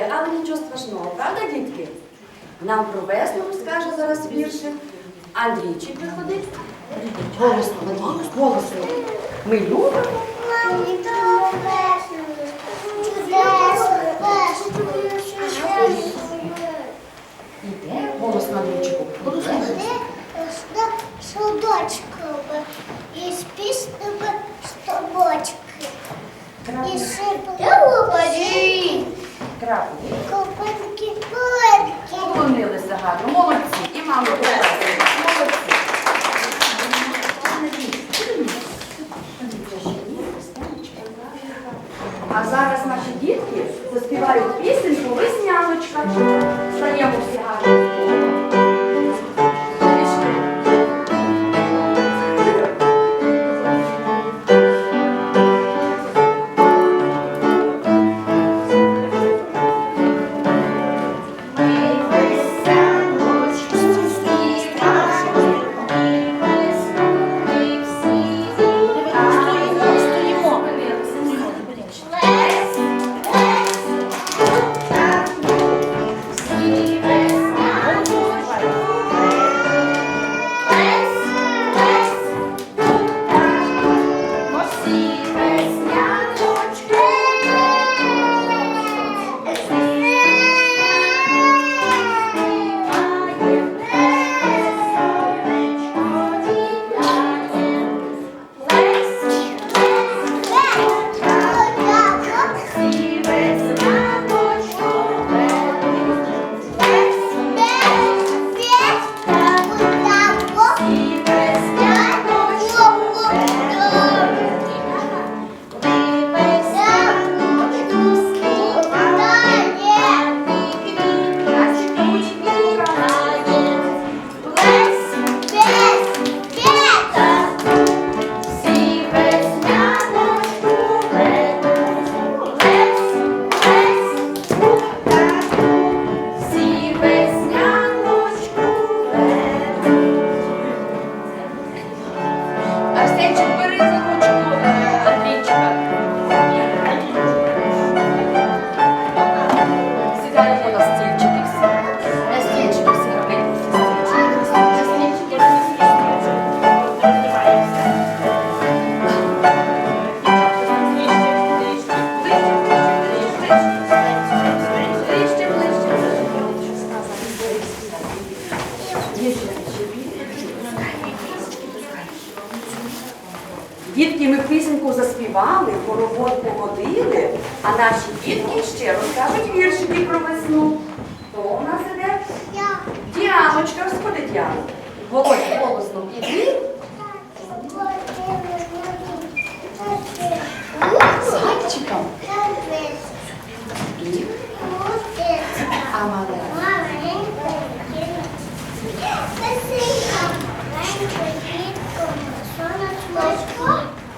паде, але нічого страшного, правда, дітки? Нам про весну розкаже зараз віршик. Андрійчик приходить. Голосно, голосно. Ми любимо. А наші дітки ще розкажуть віршики про весну. Хто у нас іде? Діаночка, розходить Діана. Володя, голосно іди. Зайчиком. А мале.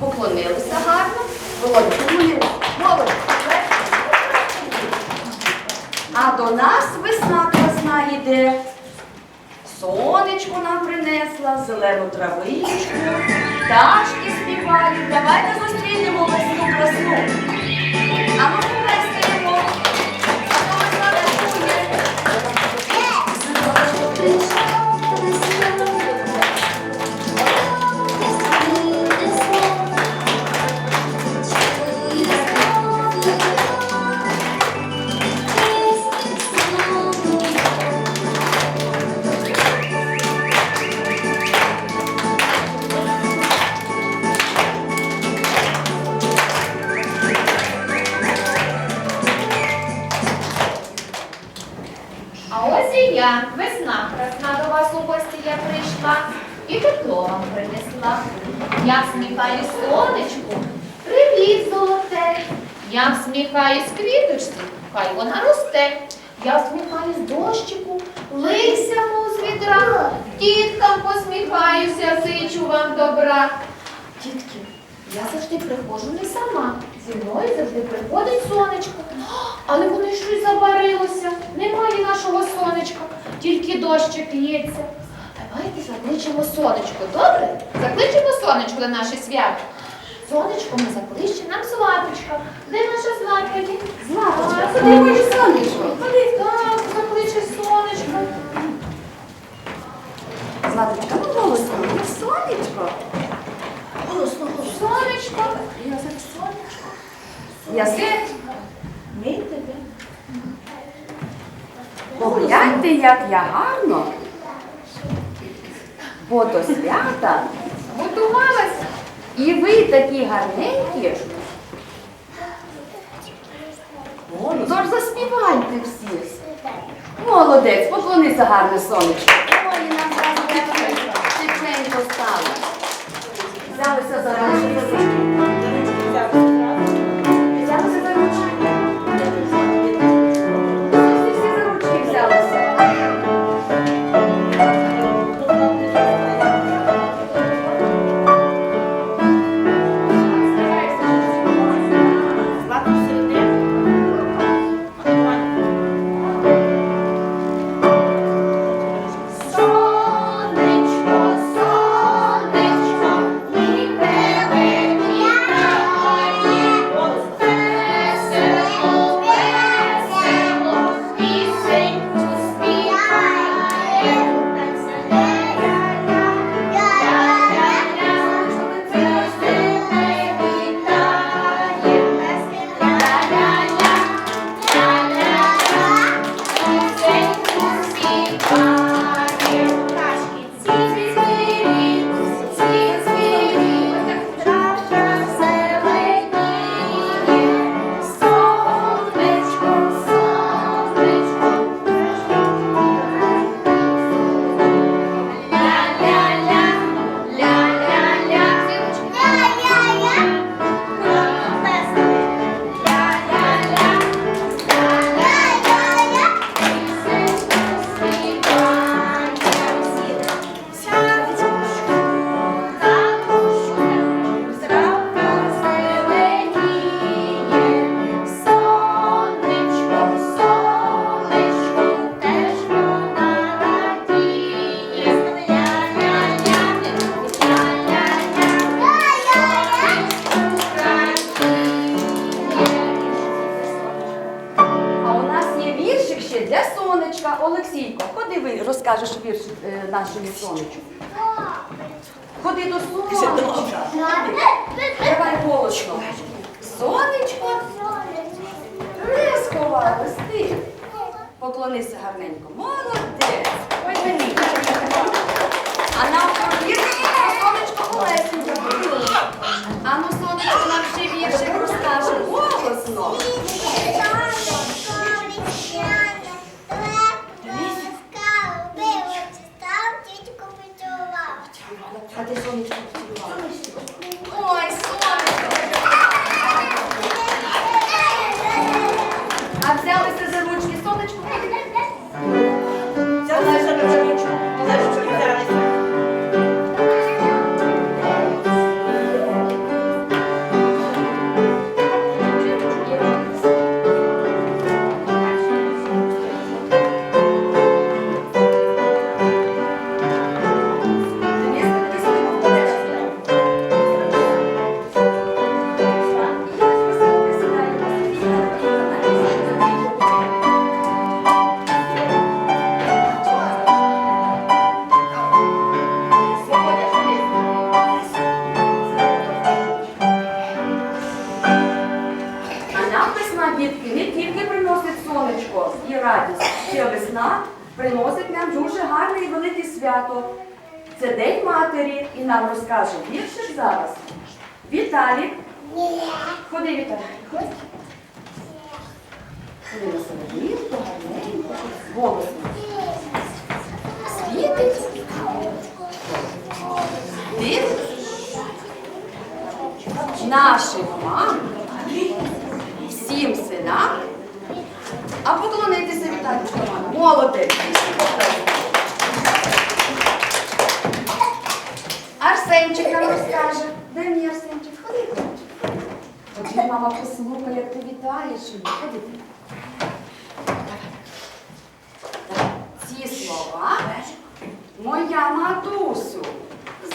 Поклонилися гарно. Володя, поклонилися. Молодець. А до нас весна красна йде. Сонечко нам принесла, зелену травичку, пташки співають. Давайте зустрінемо весну красну. Я всміхаю сонечку, привіт, золоте. Я всміхаюсь квіточці, хай вона росте. Я всміхаюсь дощику, лися, з відра. Діткам посміхаюся, зичу вам добра. Дітки, я завжди приходжу не сама. Зі мною завжди приходить сонечко. Але воно щось забарилося. Немає нашого сонечка, тільки дощик лється. Давайте закличемо сонечко, добре? Закличемо сонечко на наше свято. Сонечко ми заклище нам Златочка. Де наша Златка? Златочка, ходи моє сонечко. Ходи. Так, закличе сонечко. Златочка, ну голосно, сонечко. Голосно. Сонечко. Язик сонечко. Язик. Погляньте, як я гарно. Бо до свята. Готувалася. І ви такі гарненькі. Тож заспівайте всі. Молодець, поклонися гарне сонечко. Ой, нам зараз тепленько стало. Взялися за розкажеш вірш е, нашому сонечку. Ходи до сонечка. Давай голосно. Сонечко не листи. ти. Поклонися гарненько. Молодець. Ой, мені. А нам повіримо, радість, ще весна приносить нам дуже гарне і велике свято. Це День матері, і нам розкаже віршик зараз. Віталік. Ходи, Віталік. Ходи. Ходи на серединку, гарненько, голосно. Світить. Ти наших мам всім синам, а поклонитися вітати Романа. Молодець. Арсенчик нам розкаже. Дай мені Арсенчик, ходи, ходи. От мама послухає, як ти вітаєш. Ходи. Ці слова моя матусю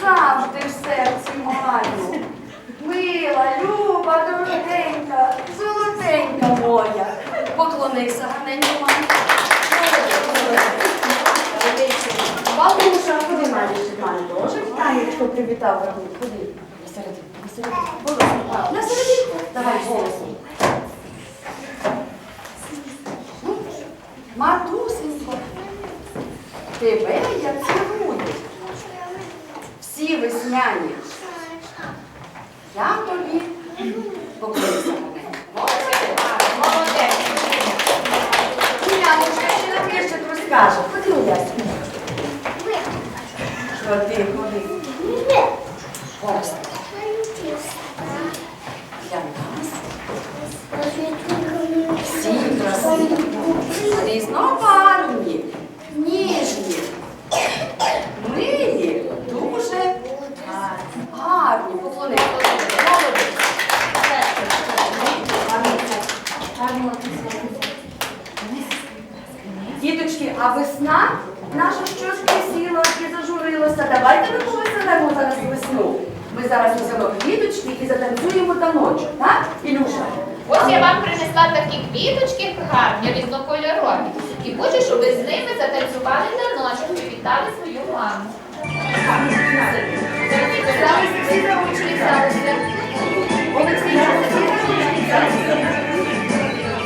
завжди в серці маю. Мила, люба, дорогенька, золотенька моя. Поклонися гарненько мамі. Бабуша, куди маєш мамі теж вітаєчко привітав рахунок. Куди? На серединку, на серединку. На серединку. Давай голосно. Матусенько, тебе я цілую. Всі весняні. Я тобі поклонюся мене. Молодець. Яночка, ще нам розкаже. Ходи у ясні. Ходи, ходи. Ось. Я нас. Всі красиві. принесла такі квіточки гарні, різнокольорові. І хочу, щоб ви з ними затанцювали на ночі і вітали свою маму.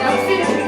Олексій,